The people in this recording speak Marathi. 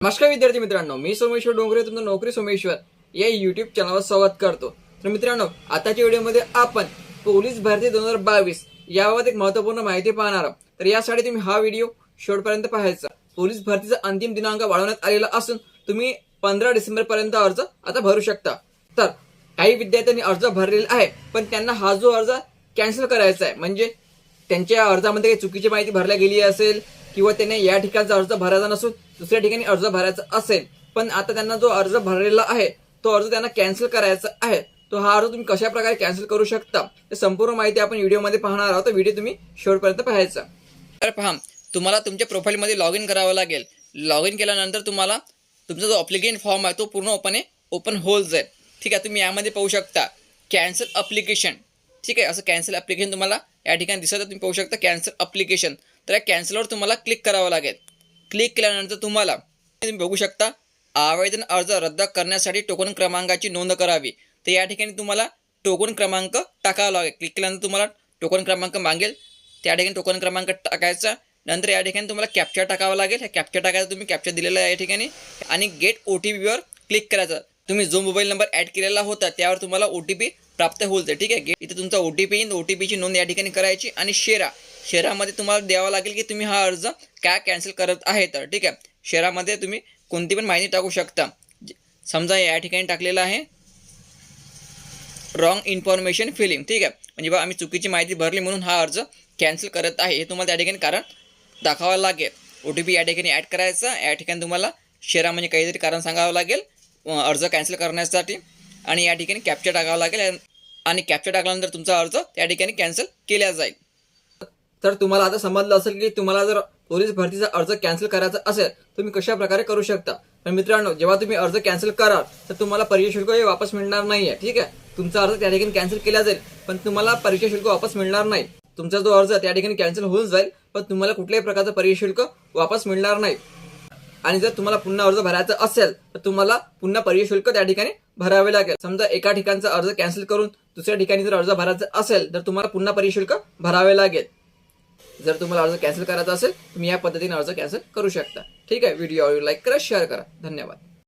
नमस्कार विद्यार्थी मित्रांनो मी सोमेश्वर डोंगरे तुमचं नोकरी सोमेश्वर या युट्यूब चॅनलवर स्वागत करतो. तर मित्रांनो आताच्या व्हिडिओमध्ये आपण पोलीस भरती दोन हजार बावीस याबाबत एक महत्त्वपूर्ण माहिती पाहणार आहोत. तर यासाठी तुम्ही हा व्हिडिओ शेवटपर्यंत पाहायचा. पोलीस भरतीचा अंतिम दिनांक वाढवण्यात आलेला असून तुम्ही पंधरा डिसेंबर पर्यंत अर्ज आता भरू शकता. तर काही विद्यार्थ्यांनी अर्ज भरलेला आहे पण त्यांना हा जो अर्ज कॅन्सल करायचा आहे म्हणजे त्यांच्या अर्जामध्ये काही चुकीची माहिती भरल्या गेली असेल किंवा त्याने या ठिकाणचा अर्ज भरायचा नसून दुसऱ्या ठिकाणी अर्ज भरायचा असेल पण आता त्यांना जो अर्ज भरलेला आहे तो अर्ज त्यांना कॅन्सल करायचा आहे. तो हा अर्ज तुम्ही कशा प्रकारे कॅन्सल करू शकता ते संपूर्ण माहिती आपण व्हिडिओमध्ये पाहणार आहोत. व्हिडिओ तुम्ही शेवटपर्यंत पाहायचा. तर पहा तुम्हाला तुमच्या प्रोफाईलमध्ये लॉग इन करावं लागेल. लॉग इन केल्यानंतर तुम्हाला तुमचा जो अप्लिकेशन फॉर्म आहे तो पूर्णपणे ओपन होल जाईल. ठीक आहे तुम्ही यामध्ये पाहू शकता कॅन्सल अप्लिकेशन ठीक आहे असं कॅन्सल ॲप्लिकेशन तुम्हाला या ठिकाणी दिसत आहे. तुम्ही पाहू शकता कॅन्सल अप्लिकेशन तर या कॅन्सलवर तुम्हाला क्लिक करावं लागेल. क्लिक केल्यानंतर तुम्हाला तुम्ही बघू शकता आवेदन अर्ज रद्द करण्यासाठी टोकन क्रमांकाची नोंद करावी. तर या ठिकाणी तुम्हाला टोकन क्रमांक टाकावा लागेल. क्लिक केल्यानंतर तुम्हाला टोकन क्रमांक मागेल. त्या ठिकाणी टोकन क्रमांक टाकायचा. नंतर या ठिकाणी तुम्हाला कॅप्चर टाकावा लागेल. ह्या कॅप्चर टाकायचं तुम्ही कॅप्चर दिलेला आहे या ठिकाणी. आणि गेट ओ टी पीवर क्लिक करायचं. तुम्ही जो मोबाईल नंबर ॲड केलेला होता त्यावर तुम्हाला ओ टी पी प्राप्त होईल ठीक आहे? इथे तुमचा ओ टी पी येईल. ओ टी पीची नोंद या ठिकाणी करायची आणि शेरा. शेरामध्ये तुम्हाला द्यावा लागेल की तुम्ही हा अर्ज काय कॅन्सल करत आहे तर ठीक आहे? शेरामध्ये तुम्ही कोणती पण माहिती टाकू शकता. समजा या ठिकाणी टाकलेलं आहे रॉंग इन्फॉर्मेशन फिलिंग ठीक आहे? म्हणजे बा आम्ही चुकीची माहिती भरली म्हणून हा अर्ज कॅन्सल करत आहे. हे तुम्हाला त्या ठिकाणी कारण दाखवावं लागेल. ओ टी पी या ठिकाणी ॲड करायचा. या ठिकाणी तुम्हाला शेरा म्हणजे काहीतरी कारण सांगावं लागेल. अर्ज कॅन्सल करण्यासाठी आणि या ठिकाणी कॅप्चर टाकावं लागेल आणि कॅप्चर टाकल्यानंतर तुमचा अर्ज त्या ठिकाणी कॅन्सल केला जाईल. तर तुम्हाला आता समजलं असेल की तुम्हाला जर पोलीस भरतीचा अर्ज कॅन्सल करायचा असेल तुम्ही कशा प्रकारे करू शकता? पण मित्रांनो जेव्हा तुम्ही अर्ज कॅन्सल कराल तर तुम्हाला परीक्षा शुल्क हे वापस मिळणार नाही आहे ठीक आहे? तुमचा अर्ज त्या ठिकाणी कॅन्सल केला जाईल पण तुम्हाला परीक्षा शुल्क वापस मिळणार नाही. तुमचा जो अर्ज त्या ठिकाणी कॅन्सल होऊन जाईल पण तुम्हाला कुठल्याही प्रकारचं परीक्षा शुल्क वापस मिळणार नाही. आणि जर तुम्हाला पुन्हा अर्ज भरायचा असेल तर तुम्हाला पुन्हा परीक्षा शुल्क त्या ठिकाणी भरावे लागेल. समजा एका ठिकाणचा अर्ज कॅन्सल करून दुसऱ्या ठिकाणी जर अर्ज भरायचा असेल तर तुम्हाला पुन्हा परीक्षा शुल्क भरावे लागेल. जर तुम्हाला अर्ज कॅन्सल करायचा असेल तुम्ही या पद्धतीने अर्ज कॅन्सल करू शकता. ठीक आहे व्हिडिओ लाईक करा शेअर करा. धन्यवाद.